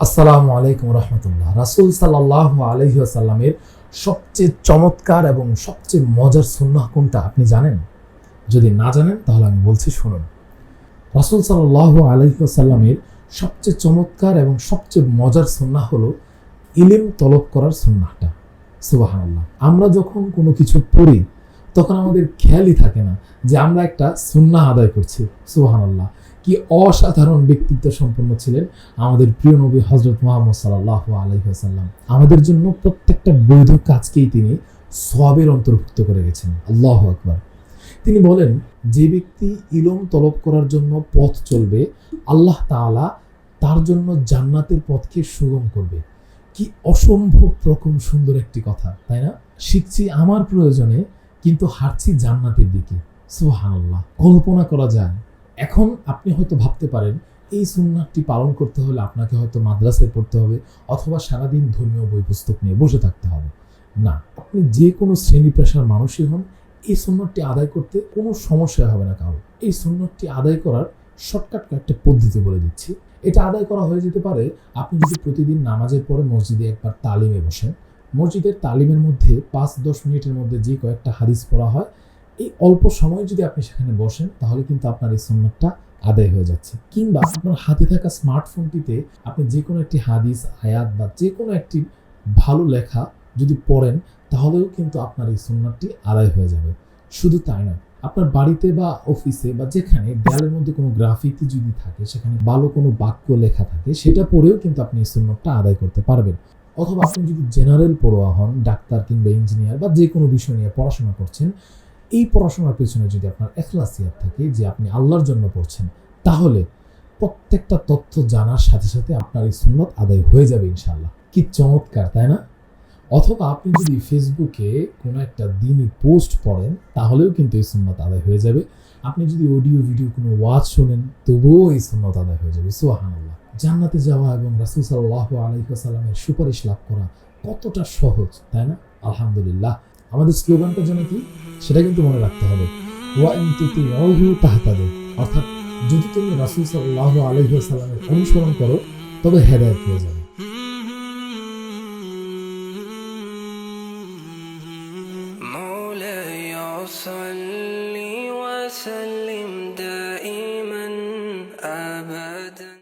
আসসালামু আলাইকুম রহমতুল্লাহ। রাসুল সাল্লাহ আলহিহাসাল্লামের সবচেয়ে চমৎকার এবং সবচেয়ে মজার সুন্নাহ কোনটা আপনি জানেন? যদি না জানেন, তাহলে আমি বলছি শুনুন। রাসুল সাল্লাহ আলহিহাসাল্লামের সবচেয়ে চমৎকার এবং সবচেয়ে মজার সুন্নাহ হলো ইলিম তলব করার সুন্নাহটা। সুবাহান্লাহ আমরা যখন কোনো কিছু পড়ি, তখন আমাদের খেয়ালই থাকে না যে আমরা একটা সুন্নাহ আদায় করছি। সুবাহান্লাহ কি অসাধারণ ব্যক্তিত্ব সম্পন্ন ছিলেন আমাদের প্রিয় নবী হজরত মোহাম্মদ সাল্লাহ আলহিহাসাল্লাম আমাদের জন্য প্রত্যেকটা বৈধ কাজকেই তিনি সবের অন্তর্ভুক্ত করে গেছেন আল্লাহ আকবার। তিনি বলেন, যে ব্যক্তি ইলম তলব করার জন্য পথ চলবে, আল্লাহ তাআলা তার জন্য জান্নাতের পথকে সুগম করবে। কি অসম্ভব রকম সুন্দর একটি কথা, তাই না? শিখছি আমার প্রয়োজনে, কিন্তু হাঁটছি জান্নাতের দিকে। সুবহানাল্লাহ। কল্পনা করা যায়। এখন আপনি হয়তো ভাবতে পারেন, এই সুন্নাতটি পালন করতে হলে আপনাকে হয়তো মাদ্রাসায় পড়তে হবে অথবা সারাদিন ধর্মীয় বই পুস্তক নিয়ে বসে থাকতে হবে। না, আপনি যে কোনো শ্রেণি পেশার মানুষই হন, এই সুন্নতটি আদায় করতে কোনো সমস্যা হবে না কারও। এই সুন্নতটি আদায় করার শর্টকাট একটা পদ্ধতি বলে দিচ্ছি। এটা আদায় করা হয়ে যেতে পারে, আপনি যদি প্রতিদিন নামাজের পরে মসজিদে একবার তালিমে বসেন। মসজিদের তালিমের মধ্যে পাঁচ দশ মিনিটের মধ্যে যে কয়েকটা হাদিস পড়া হয় এই অল্প সময় যদি আপনি সেখানে বসেন, তাহলে কিন্তু আপনার এই সুন্নতটা আদায় হয়ে যাচ্ছে। কিংবা আপনার হাতে থাকা স্মার্টফোনটিতে আপনি যে কোনো একটি হাদিস, আয়াত বা যে কোনো একটি ভালো লেখা যদি পড়েন, তাহলেও কিন্তু আপনার এই সুন্নতটি আদায় হয়ে যাবে। শুধু তাই নয়, আপনার বাড়িতে বা অফিসে বা যেখানে দেয়ালের মধ্যে কোনো গ্রাফিতি যদি থাকে, সেখানে ভালো কোনো বাক্য লেখা থাকে, সেটা পড়েও কিন্তু আপনি এই সুন্নতটা আদায় করতে পারবেন। অথবা আপনি যদি জেনারেল পড়ুয়া হন, ডাক্তার কিংবা ইঞ্জিনিয়ার বা যে কোনো বিষয় নিয়ে পড়াশোনা করছেন এই পড়াশোনার পেছনে যদি আপনার এখলাসিয়াত থাকে যে আপনি আল্লাহর জন্য পড়ছেন, তাহলে প্রত্যেকটা তথ্য জানার সাথে সাথে আপনার এই সুন্নত আদায় হয়ে যাবে ইনশাল্লাহ কি চমৎকার, তাই না? অথবা আপনি যদি ফেসবুকে কোনো একটা দিনই পোস্ট পড়েন, তাহলেও কিন্তু এই সুন্নত আদায় হয়ে যাবে। আপনি যদি অডিও, ভিডিও কোনো ওয়াজ শোনেন, তবুও এই সুন্নত আদায় হয়ে যাবে। সোহানাল্লাহ জান্নাতে যাওয়া এবং রাসুল সাল্লাহ আলহিহাসাল্লামের সুপারিশ লাভ করা কতটা সহজ, তাই না? আলহামদুলিল্লাহ। আমাদের স্লোগানটা যেন কি সেটা কিন্তু মনে রাখতে হবে ওয়া ইন তুতিউহু তাহতাদু অর্থাৎ যদি তুমি রাসূল সাল্লাল্লাহু আলাইহি ওয়াসাল্লামের অনুসরণ করো তবে হেদায়েত পেয়ে যাবে مولاي صل وسلم